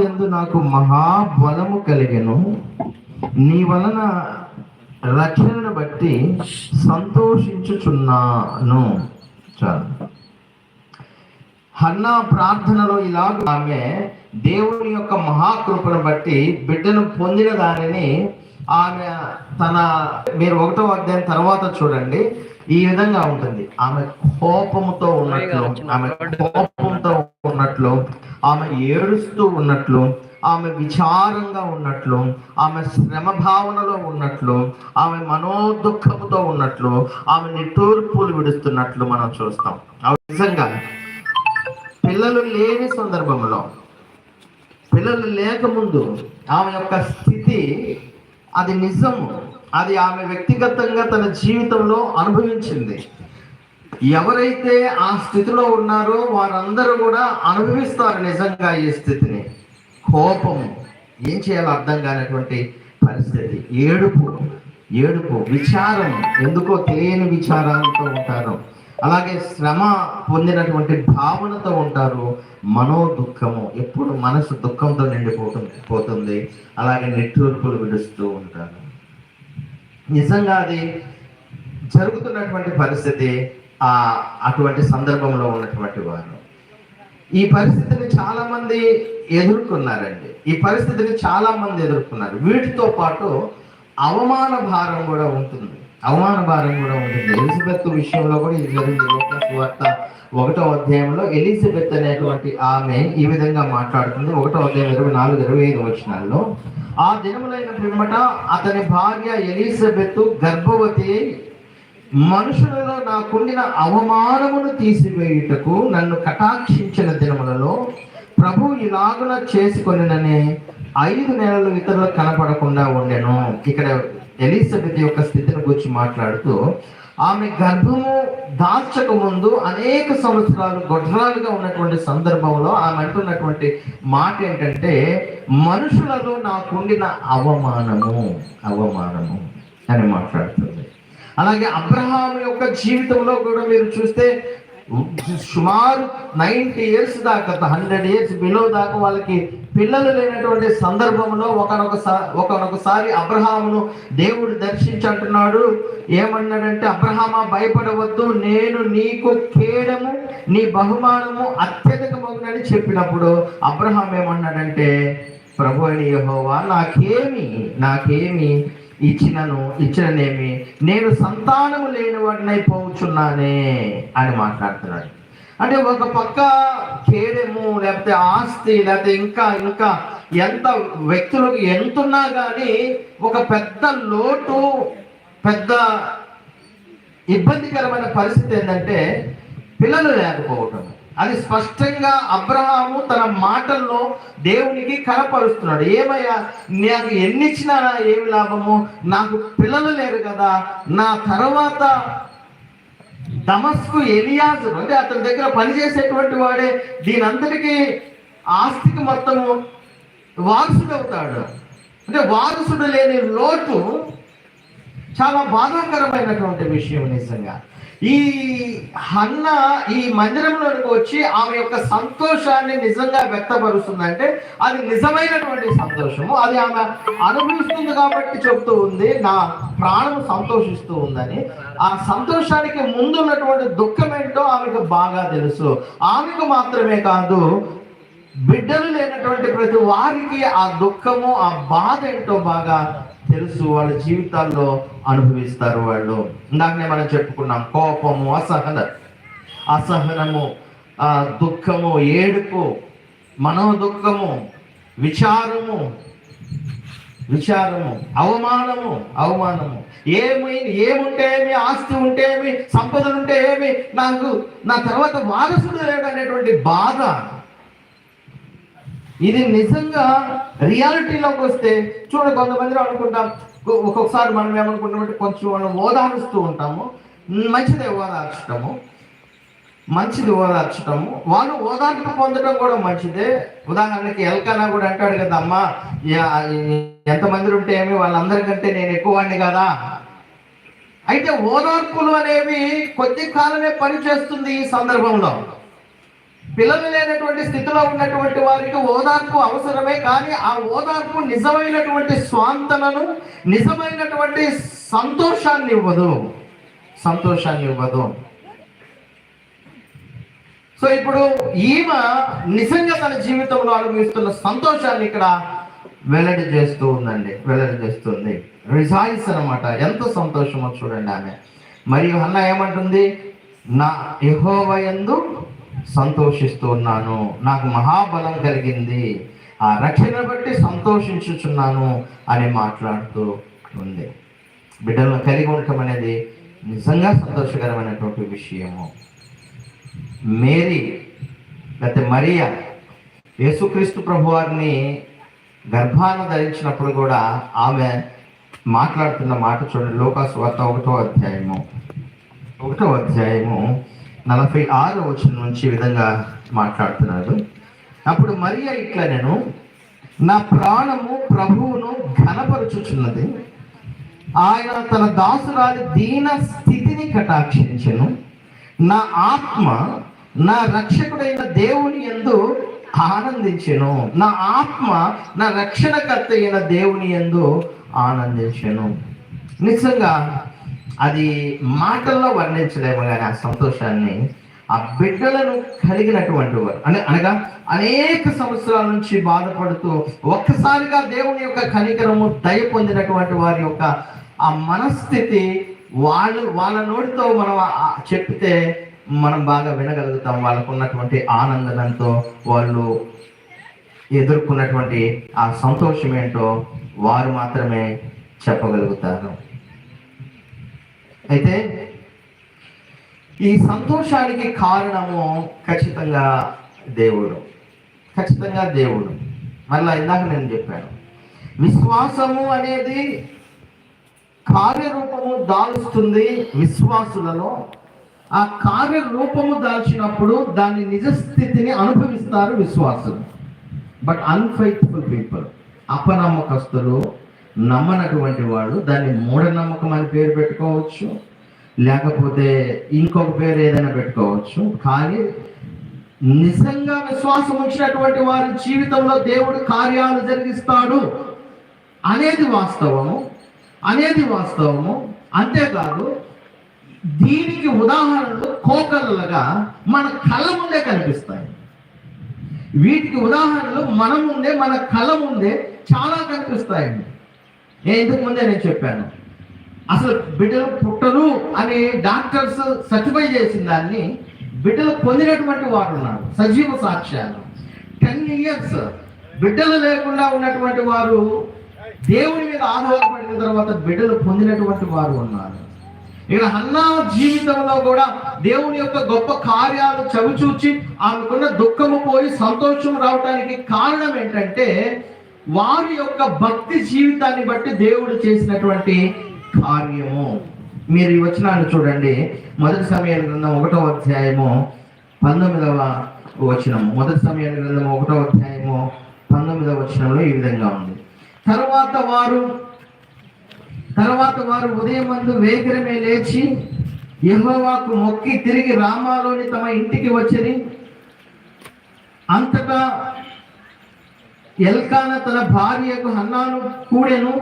ఎందు నాకు మహాబలము కలిగెను. నీ వలన రక్షణను బట్టి సంతోషించుచున్నాను. చాలు. హన్నా ప్రార్థనలో ఇలాగ ఆమె దేవుని యొక్క మహాకృపను బట్టి బిడ్డను పొందిన దానిని ఆమె తన మీరు ఒకటో అధ్యాయం తర్వాత చూడండి. ఈ విధంగా ఉంటుంది. ఆమె కోపముతో ఉన్నట్లు ఆమె కోపంతో ఉన్నట్లు ఆమె ఏడుస్తూ ఉన్నట్లు ఆమె విచారంగా ఉన్నట్లు ఆమె శ్రమ భావనలో ఉన్నట్లు ఆమె మనోదుఖముతో ఉన్నట్లు ఆమె నిట్టూర్పులు విడుస్తున్నట్లు మనం చూస్తాం. నిజంగా పిల్లలు లేని సందర్భంలో పిల్లలు లేకముందు ఆమె యొక్క స్థితి అది నిజము. అది ఆమె వ్యక్తిగతంగా తన జీవితంలో అనుభవించింది. ఎవరైతే ఆ స్థితిలో ఉన్నారో వారందరూ కూడా అనుభవిస్తారు నిజంగా ఈ స్థితిని. కోపం ఏం చేయాలో అర్థం కానటువంటి పరిస్థితి. ఏడుపు ఏడుపు విచారం ఎందుకో తెలియని విచారాలతో ఉంటారు. అలాగే శ్రమ పొందినటువంటి భావనతో ఉంటారు. మనో దుఃఖము ఎప్పుడు మనసు దుఃఖంతో నిండిపోతుంది పోతుంది. అలాగే నిట్టూర్పులు విడుస్తూ ఉంటారు. నిజంగా అది జరుగుతున్నటువంటి పరిస్థితి. అటువంటి సందర్భంలో ఉన్నటువంటి వారు. ఈ పరిస్థితిని చాలా మంది ఎదుర్కొన్నారండి. ఈ పరిస్థితిని చాలా మంది ఎదుర్కొన్నారు. వీటితో పాటు అవమాన భారం కూడా ఉంటుంది. అవమాన భారం కూడా ఉంటుంది. ఎలిజబెత్ విషయంలో కూడా ఇది జరిగింది. వార్త ఒకటో అధ్యాయంలో ఎలిజబెత్ అనేటువంటి ఆమె ఈ విధంగా మాట్లాడుతుంది. ఒకటో అధ్యాయం ఇరవై నాలుగు ఇరవై ఐదు వచ్చినాల్లో ఆ దినములైన పిమ్మట అతని భార్య ఎలిజబెత్ గర్భవతి మనుషులలో నాకుండిన అవమానమును తీసివేయుటకు నన్ను కటాక్షించిన దినములలో ప్రభు ఇలాగున చేసుకొనిననే ఐదు నెలలు ఇతరులకు కనపడకుండా ఉండెను. ఇక్కడ ఎలిజబెత్ యొక్క స్థితిని గురించి మాట్లాడుతూ ఆమె గర్భము దాల్చక ముందు అనేక సంవత్సరాలు గొడ్రాలుగా ఉన్నటువంటి సందర్భంలో ఆమె అంటున్నటువంటి మాట ఏంటంటే మనుషులలో నాకుండిన అవమానము అవమానము అని మాట్లాడుతుంది. అలాగే అబ్రహాం యొక్క జీవితంలో కూడా మీరు చూస్తే సుమారు నైన్టీ ఇయర్స్ దాకా హండ్రెడ్ ఇయర్స్ బిలో దాకా వాళ్ళకి పిల్లలు లేనటువంటి సందర్భంలో ఒకనొక ఒకనొకసారి అబ్రహామును దేవుడు దర్శించంటున్నాడు. ఏమన్నాడంటే అబ్రహామా భయపడవద్దు. నేను నీకు కేడము నీ బహుమానము అత్యధికమగునని చెప్పినప్పుడు అబ్రహాం ఏమన్నాడంటే ప్రభు అని యహోవా నాకేమి నాకేమి ఇచ్చినను ఇచ్చిననేమి? నేను సంతానము లేని వాడినై పోవుచున్నానే అని మాట్లాడుతున్నాడు. అంటే ఒక పక్క కేడెము లేకపోతే ఆస్తి లేకపోతే ఇంకా ఇంకా ఎంత వ్యక్తులకు ఎంతున్నా కానీ ఒక పెద్ద లోటు పెద్ద ఇబ్బందికరమైన పరిస్థితి ఏంటంటే పిల్లలు లేకపోవటం అది స్పష్టంగా అబ్రహాము తన మాటల్లో దేవునికి కనపరుస్తున్నాడు. ఏమయ్యా? నాకు ఎన్ని ఇచ్చినారా ఏమి లాభము? నాకు పిల్లలు లేరు కదా. నా తర్వాత దమస్కు ఎలియాజు అంటే అతని దగ్గర పనిచేసేటువంటి వాడే. దీనంతటికీ ఆస్తికి మొత్తము వారసుడు అవుతాడు అంటే వారసుడు లేని లోటు చాలా బాధాకరమైనటువంటి విషయం నిజంగా. ఈ హన్న ఈ మందిరంలోనికి వచ్చి ఆమె యొక్క సంతోషాన్ని నిజంగా వ్యక్తపరుస్తుందంటే అది నిజమైనటువంటి సంతోషము. అది ఆమె అనుభవిస్తుంది కాబట్టి చెప్తూ ఉంది నా ప్రాణం సంతోషిస్తూ ఉందని. ఆ సంతోషానికి ముందు ఉన్నటువంటి దుఃఖం ఏంటో ఆమెకు బాగా తెలుసు. ఆమెకు మాత్రమే కాదు బిడ్డలు లేనటువంటి ప్రతి వారికి ఆ దుఃఖము ఆ బాధ ఏంటో బాగా తెలుసు వాళ్ళ జీవితాల్లో అనుభవిస్తారు వాళ్ళు. ఇందాకనే మనం చెప్పుకున్నాం కోపము అసహన. అసహనము దుఃఖము ఏడుపు మనో దుఃఖము విచారము. విచారము అవమానము అవమానము. ఏమి ఏముంటే ఏమి ఆస్తి ఉంటే ఏమి సంపదలు ఉంటే ఏమి నాకు నా తర్వాత వారసుడు లేడు అనేటువంటి బాధ. ఇది నిజంగా రియాలిటీలోకి వస్తే చూడ కొంతమంది అనుకుంటాం ఒ- ఒక్కొక్కసారి మనం ఏమనుకుంటామంటే కొంచెం మనం ఓదారుస్తూ ఉంటాము మంచిదే ఓదార్చటము మంచిది ఓదార్చటము. వాళ్ళు ఓదార్పు పొందడం కూడా మంచిదే. ఉదాహరణకి ఎల్కనా కూడా అంటాడు కదా అమ్మా ఎంతమంది ఉంటే ఏమి వాళ్ళందరికంటే నేను ఎక్కువ వాడిని కదా. అయితే ఓదార్పులు అనేవి కొద్ది కాలమే పనిచేస్తుంది ఈ సందర్భంలో. పిల్లలు లేనటువంటి స్థితిలో ఉన్నటువంటి వారికి ఓదార్పు అవసరమే కానీ ఆ ఓదార్పు నిజమైనటువంటి స్వాంతనను నిజమైనటువంటి సంతోషాన్ని ఇవ్వదు. సంతోషాన్ని ఇవ్వదు. సో ఇప్పుడు ఈమె నిజంగా తన జీవితంలో అనుభవిస్తున్న సంతోషాన్ని ఇక్కడ వెల్లడి చేస్తూ ఉందండి వెల్లడి చేస్తుంది. రిజాయిస్ అనమాట ఎంత సంతోషమో చూడండి ఆమె. మరియు అన్న ఏమంటుంది? నా యహోవయందు సంతోషిస్తూ ఉన్నాను నాకు మహాబలం కలిగింది. ఆ రక్షణ బట్టి సంతోషించుచున్నాను అని మాట్లాడుతూ ఉంది. బిడ్డలను కలిగి ఉండటం అనేది నిజంగా సంతోషకరమైనటువంటి విషయము. మేరీ లేకపోతే మరియా యేసుక్రీస్తు ప్రభు వారిని గర్భాన ధరించినప్పుడు కూడా ఆమె మాట్లాడుతున్న మాట చూడండి. లోకాసు వార్త ఒకటో అధ్యాయము. ఒకటో అధ్యాయము. నలభై ఆరు వచ్చిన నుంచి ఈ విధంగా మాట్లాడుతున్నాడు అప్పుడు మరియా ఇట్లా నేను నా ప్రాణము ప్రభువును ఘనపరుచుచున్నది. ఆయన తన దాసురాలి దీన స్థితిని కటాక్షించను. నా ఆత్మ నా రక్షకుడైన దేవుని ఎందు ఆనందించెను. నా ఆత్మ నా రక్షణకర్త అయిన దేవుని ఎందు ఆనందించెను. నిజంగా అది మాటల్లో వర్ణించలేము కానీ ఆ సంతోషాన్ని ఆ బిడ్డలను కలిగినటువంటి వారు. అనే అనగా అనేక సంవత్సరాల నుంచి బాధపడుతూ ఒక్కసారిగా దేవుని యొక్క కనికరము దయ పొందినటువంటి వారి యొక్క ఆ మనస్థితి వాళ్ళు వాళ్ళ నోటితో మనం చెప్తే మనం బాగా వినగలుగుతాం. వాళ్ళకు ఉన్నటువంటి ఆనందంతో వాళ్ళు ఎదుర్కొన్నటువంటి ఆ సంతోషం ఏంటో వారు మాత్రమే చెప్పగలుగుతారు. అయితే ఈ సంతోషానికి కారణము ఖచ్చితంగా దేవుడు. ఖచ్చితంగా దేవుడు. మళ్ళీ ఇందాక నేను చెప్పాను. విశ్వాసము అనేది కార్యరూపము దాల్చుతుంది విశ్వాసులలో. ఆ కార్యరూపము దాల్చినప్పుడు దాని నిజ స్థితిని అనుభవిస్తారు విశ్వాసులు. బట్ అన్ఫైత్ఫుల్ పీపుల్ అపనమ్మకస్తులు నమ్మనటువంటి వాడు దాన్ని మూఢనమ్మకం అని పేరు పెట్టుకోవచ్చు. లేకపోతే ఇంకొక పేరు ఏదైనా పెట్టుకోవచ్చు. కానీ నిజంగా విశ్వాసం ఉంచినటువంటి వారి జీవితంలో దేవుడు కార్యాలు జరిగిస్తాడు అనేది వాస్తవము. అనేది వాస్తవము. అంతేకాదు దీనికి ఉదాహరణలు కోకలలుగా మన కళ్ళ ముందే కనిపిస్తాయి. వీటికి ఉదాహరణలు మన ముందే మన కళ్ళ ముందే చాలా కనిపిస్తాయండి. నేను ఇంతకు ముందే నేను చెప్పాను. అసలు బిడ్డలు పుట్టరు అని డాక్టర్స్ సర్టిఫై చేసిన దాన్ని బిడ్డలు పొందినటువంటి వారు ఉన్నారు సజీవ సాక్ష్యాలు. టెన్ ఇయర్స్ బిడ్డలు లేకుండా ఉన్నటువంటి వారు దేవుని మీద ఆధారపడిన తర్వాత బిడ్డలు పొందినటువంటి వారు ఉన్నారు. ఇక్కడ అన్నా జీవితంలో కూడా దేవుని యొక్క గొప్ప కార్యాలు చవిచూచి ఆమెకున్న దుఃఖము పోయి సంతోషం రావడానికి కారణం ఏంటంటే వారి యొక్క భక్తి జీవితాన్ని బట్టి దేవుడు చేసినటువంటి కార్యము. మీరు ఈ వచనాన్ని చూడండి. మొదటి సమయాల గ్రంథం ఒకటో అధ్యాయము పంతొమ్మిదవ వచనము. మొదటి సమయాల గ్రంథం ఒకటో అధ్యాయము పంతొమ్మిదవ వచనంలో ఈ విధంగా ఉంది. తర్వాత వారు తర్వాత వారు ఉదయం మందు వేగిరమే లేచి యహోవాకు మొక్కి తిరిగి రామాలోని తమ ఇంటికి వచ్చని అంతటా ఎల్కాన తన భార్యకు హన్నాను కూడెను.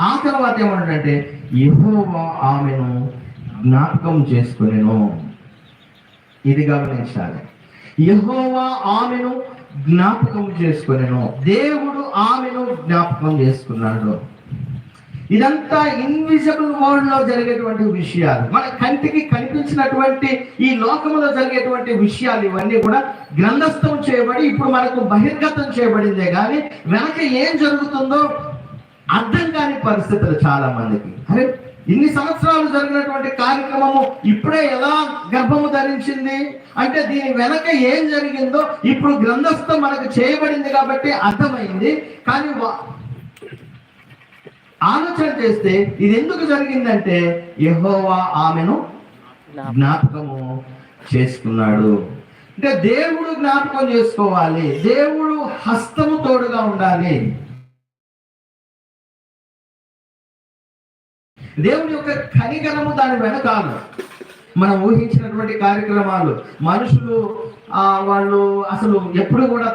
ఆ తర్వాత ఏమంటాడంటే యహోవా ఆమెను జ్ఞాపకం చేసుకునేను. ఇది గమనించాలి. యహోవా ఆమెను జ్ఞాపకం చేసుకునేను. దేవుడు ఆమెను జ్ఞాపకం చేసుకున్నాడు. ఇదంతా ఇన్విజిబుల్ వరల్డ్లో జరిగేటువంటి విషయాలు. మన కంటికి కనిపించినటువంటి ఈ లోకంలో జరిగేటువంటి విషయాలు ఇవన్నీ కూడా గ్రంథస్థం చేయబడి ఇప్పుడు మనకు బహిర్గతం చేయబడిందే కానీ వెనక ఏం జరుగుతుందో అర్థం కాని పరిస్థితులు చాలా మందికి అరే ఇన్ని సంవత్సరాలు జరిగినటువంటి కార్యక్రమము ఇప్పుడే ఎలా గర్భము ధరించింది? అంటే దీని వెనక ఏం జరిగిందో ఇప్పుడు గ్రంథస్థం మనకు చేయబడింది కాబట్టి అర్థమైంది. కానీ వా- ఆలోచన చేస్తే ఇది ఎందుకు జరిగిందంటే యెహోవా ఆమెను జ్ఞాపకము చేసుకున్నాడు. అంటే దేవుడు జ్ఞాపకం చేసుకోవాలి. దేవుడు హస్తము తోడుగా ఉండాలి. దేవుని యొక్క కనికరము దాని వెనకాల మనం ఊహించినటువంటి కార్యక్రమాలు. మనుషులు ఆ వాళ్ళు అసలు ఎప్పుడు కూడా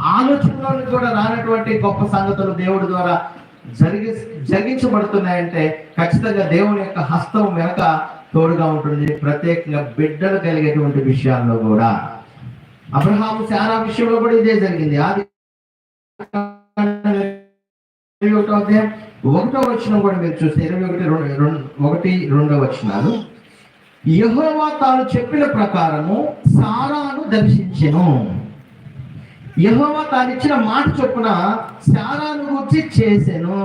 ఆలోచనలోని కూడా రానటువంటి గొప్ప సంగతులు దేవుడి ద్వారా జరిగి జరిగించబడుతున్నాయంటే ఖచ్చితంగా దేవుని యొక్క హస్తం వెనక తోడుగా ఉంటుంది. ప్రత్యేకంగా బిడ్డలు కలిగేటువంటి విషయాల్లో కూడా. అబ్రహాం శారా విషయంలో కూడా ఇదే జరిగింది. ఆది ఒకటో అధ్యాయం ఒకటో వచ్చిన కూడా మీరు చూస్తే ఇరవై ఒకటి రెండు రెండు ఒకటి రెండో వచ్చినారు యహోవా తాను చెప్పిన ప్రకారము సారాను దర్శించను. యెహోవా తాను ఇచ్చిన మాట చొప్పున శారాను గురించి చేశాను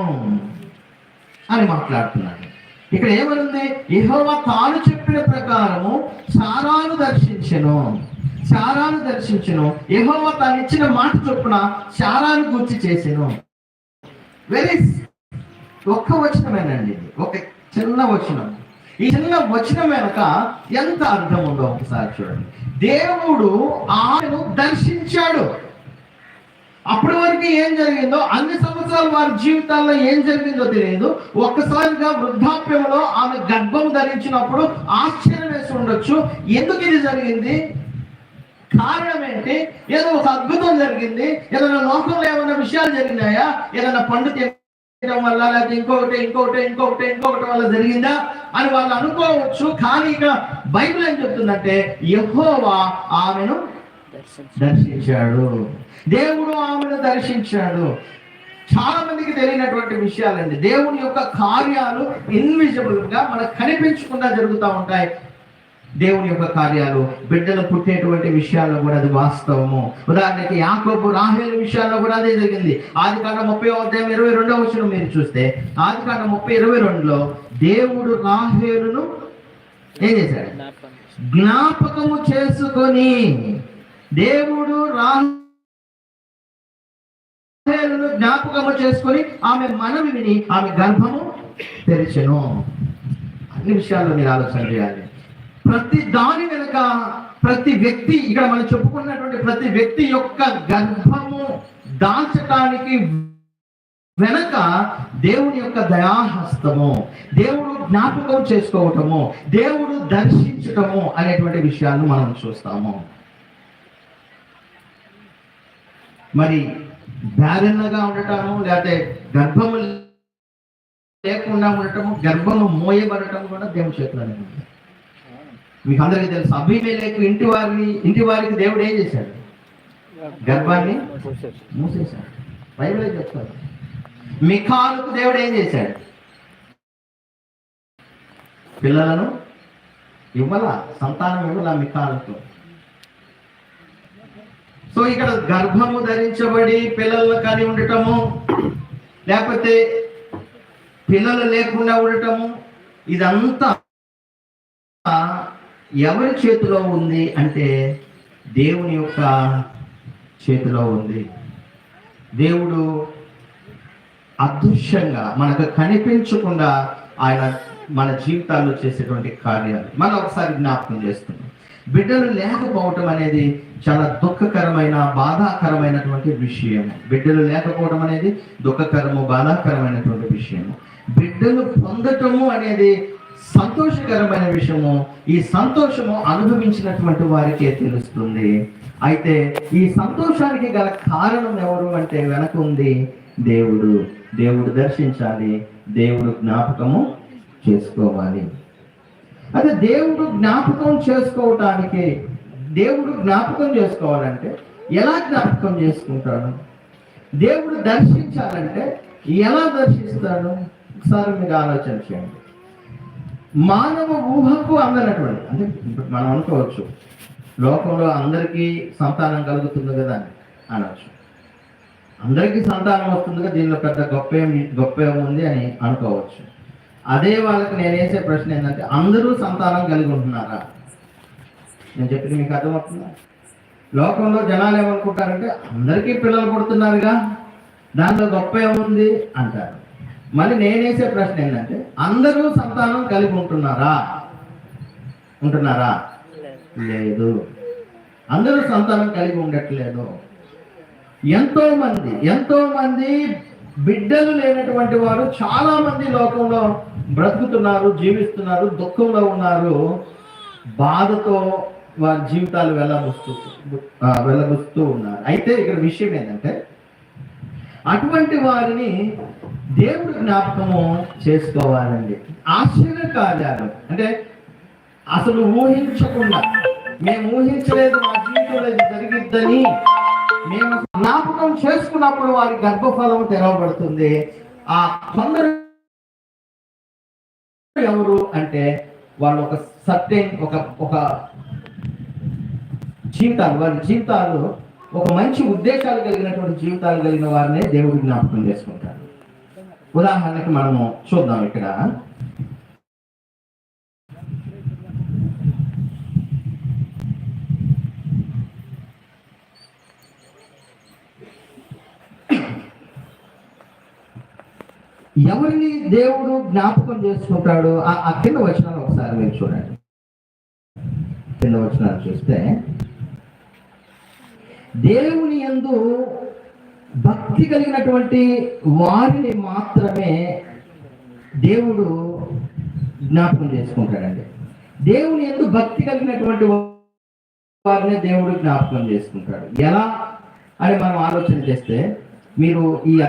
అని మాట్లాడుతున్నాడు. ఇక్కడ ఏమనుంది? యహోవ తాను చెప్పిన ప్రకారము శారాను దర్శించను. శారాను దర్శించను. యెహోవా తాను ఇచ్చిన మాట చొప్పున శారాను గురించి చేశాను వెరీ ఒక్క వచనమేనండి ఇది. ఒక చిన్న వచనం. ఈ చిన్న వచనం వెనక ఎంత అర్థం ఉందో ఒకసారి చూడండి. దేవుడు ఆయనను దర్శించాడు. అప్పటి వరకు ఏం జరిగిందో అన్ని సంవత్సరాలు వారి జీవితాల్లో ఏం జరిగిందో తెలియదు. ఒక్కసారిగా వృద్ధాప్యంలో ఆమె గర్భం ధరించినప్పుడు ఆశ్చర్యం వేసి ఉండొచ్చు. ఎందుకు ఇది జరిగింది? కారణం ఏంటి? ఏదో ఒక అద్భుతం జరిగింది. ఏదైనా లోకంలో ఏమైనా విషయాలు జరిగినాయా? ఏదైనా పండు తినడం వల్ల లేకపోతే ఇంకొకటి ఇంకొకటి ఇంకొకటి ఇంకొకటి వల్ల జరిగిందా అని వాళ్ళు అనుకోవచ్చు. కానీ ఇక్కడ బైబిల్ ఏం చెప్తుందంటే యెహోవా ఆమెను దర్శించాడు. దేవుడు ఆమెను దర్శించాడు. చాలా మందికి తెలియనటువంటి విషయాలండి. దేవుని యొక్క కార్యాలు ఇన్విజిబుల్గా మనకు కనిపించకుండా జరుగుతూ ఉంటాయి. దేవుని యొక్క కార్యాలు బిడ్డలు పుట్టేటువంటి విషయాల్లో కూడా అది వాస్తవము. ఉదాహరణకి యాకోబు రాహేలు విషయాల్లో కూడా అదే జరిగింది. ఆది కాండ ముప్పై అధ్యాయం ఇరవై రెండవ వచ్చిన మీరు చూస్తే ఆది కాండ ముప్పై ఇరవై రెండులో దేవుడు రాహేలును ఏం చేశాడు? జ్ఞాపకము చేసుకొని దేవుడు రాహేలును జ్ఞాపకము చేసుకొని ఆమె మనవి విని ఆమె గర్భము తెరిచెను. అన్ని విషయాల్లో మీరు ఆలోచన చేయాలి. ప్రతి దాని వెనుక ప్రతి వ్యక్తి ఇక్కడ మనం చెప్పుకున్నటువంటి ప్రతి వ్యక్తి యొక్క గర్భము దాల్చటానికి వెనక దేవుని యొక్క దయాహస్తము దేవుడు జ్ఞాపకం చేసుకోవటము దేవుడు దర్శించటము అనేటువంటి విషయాలను మనం చూస్తాము. మరి బ్యారెన్నగా ఉండటము లేకపోతే గర్భము లేకుండా ఉండటము గర్భము మోయబడటం కూడా దేవుని చేతిలోనే ఉంది. మీకు అందరికీ తెలుసు అభిమేలకు ఇంటి వారిని ఇంటి వారికి దేవుడు ఏం చేశాడు? గర్భాన్ని మూసేశాడు. బైబిలే చెప్తాడు మిఖాలకు దేవుడు ఏం చేశాడు? పిల్లలను ఇవ్వాల? సంతానం ఇవ్వాల మిఖాలకు? సో ఇక్కడ గర్భము ధరించబడి పిల్లలను కానీ ఉండటము లేకపోతే పిల్లలు లేకుండా ఉండటము ఇదంతా ఎవరి చేతిలో ఉంది అంటే దేవుని యొక్క చేతిలో ఉంది. దేవుడు అదృశ్యంగా మనకు కనిపించకుండా ఆయన మన జీవితాల్లో చేసేటువంటి కార్యాలు. మనం ఒకసారి జ్ఞాపకం చేస్తున్నాం. బిడ్డలు లేకపోవటం అనేది చాలా దుఃఖకరమైన బాధాకరమైనటువంటి విషయం బిడ్డలు లేకపోవడం అనేది దుఃఖకరము బాధాకరమైనటువంటి విషయము. బిడ్డలు పొందటము అనేది సంతోషకరమైన విషయము. ఈ సంతోషము అనుభవించినటువంటి వారికే తెలుస్తుంది. అయితే ఈ సంతోషానికి గల కారణం ఎవరు అంటే వెనక ఉంది దేవుడు. దేవుడు దర్శించాలి. దేవుడు జ్ఞాపకము చేసుకోవాలి. అదే దేవుడు జ్ఞాపకం చేసుకోవటానికి దేవుడు జ్ఞాపకం చేసుకోవాలంటే ఎలా జ్ఞాపకం చేసుకుంటాడు? దేవుడు దర్శించాలంటే ఎలా దర్శిస్తాడు? ఒకసారి మీరు ఆలోచన చేయండి. మానవ ఊహకు అందనటువంటి అంటే ఇప్పుడు మనం అనుకోవచ్చు లోకంలో అందరికీ సంతానం కలుగుతుంది కదా అని అనవచ్చు అందరికీ సంతానం వస్తుంది కదా దీనిలో పెద్ద గొప్ప గొప్ప ఉంది అని అనుకోవచ్చు. అదే వాళ్ళకి నేను వేసే ప్రశ్న ఏంటంటే అందరూ సంతానం కలిగి ఉంటున్నారా? నేను చెప్పింది మీకు అర్థమవుతుందా? లోకంలో జనాలు ఏమనుకుంటారంటే అందరికీ పిల్లలు పుడుతున్నారుగా దాంట్లో గొప్ప ఏముంది అంటారు. మళ్ళీ నేనేసే ప్రశ్న ఏంటంటే అందరూ సంతానం కలిగి ఉంటున్నారా? ఉంటున్నారా? లేదు. అందరూ సంతానం కలిగి ఉండట్లేదు. ఎంతో మంది ఎంతో మంది బిడ్డలు లేనటువంటి వారు చాలా మంది లోకంలో బ్రతుకుతున్నారు జీవిస్తున్నారు దుఃఖంలో ఉన్నారు. బాధతో వారి జీవితాలు వెళ్ళబుస్తూ వెళ్ళబుస్తూ ఉన్నారు. అయితే ఇక్కడ విషయం ఏంటంటే అటువంటి వారిని దేవుడు జ్ఞాపకము చేసుకోవాలండి. ఆశ్చర్య కార్యాలు అంటే అసలు ఊహించకుండా మేము ఊహించలేదు మా జీవితంలో ఇది జరిగిద్దని మేము జ్ఞాపకం చేసుకున్నప్పుడు వారి గర్భఫలం తెరవబడుతుంది. ఆ కొందరు ఎవరు అంటే వాళ్ళు ఒక సర్టెన్ ఒక ఒక జీవితాలు వారి జీవితాలు ఒక మంచి ఉద్దేశాలు కలిగినటువంటి జీవితాలు కలిగిన వారినే దేవుడు జ్ఞాపకం చేసుకుంటారు ఉదాహరణకి మనము చూద్దాం ఇక్కడ. ఎవరిని దేవుడు జ్ఞాపకం చేసుకుంటాడు? ఆ- కింద వచనాలు ఒకసారి మీరు చూడండి. కింద వచనాలు చూస్తే దేవుని యందు భక్తి కలిగినటువంటి వారిని మాత్రమే దేవుడు జ్ఞాపకం చేసుకుంటాడండి. దేవుని ఎందు భక్తి కలిగినటువంటి వారిని దేవుడు జ్ఞాపకం చేసుకుంటాడు. ఎలా? అని మనం ఆలోచన చేస్తే మీరు ఈ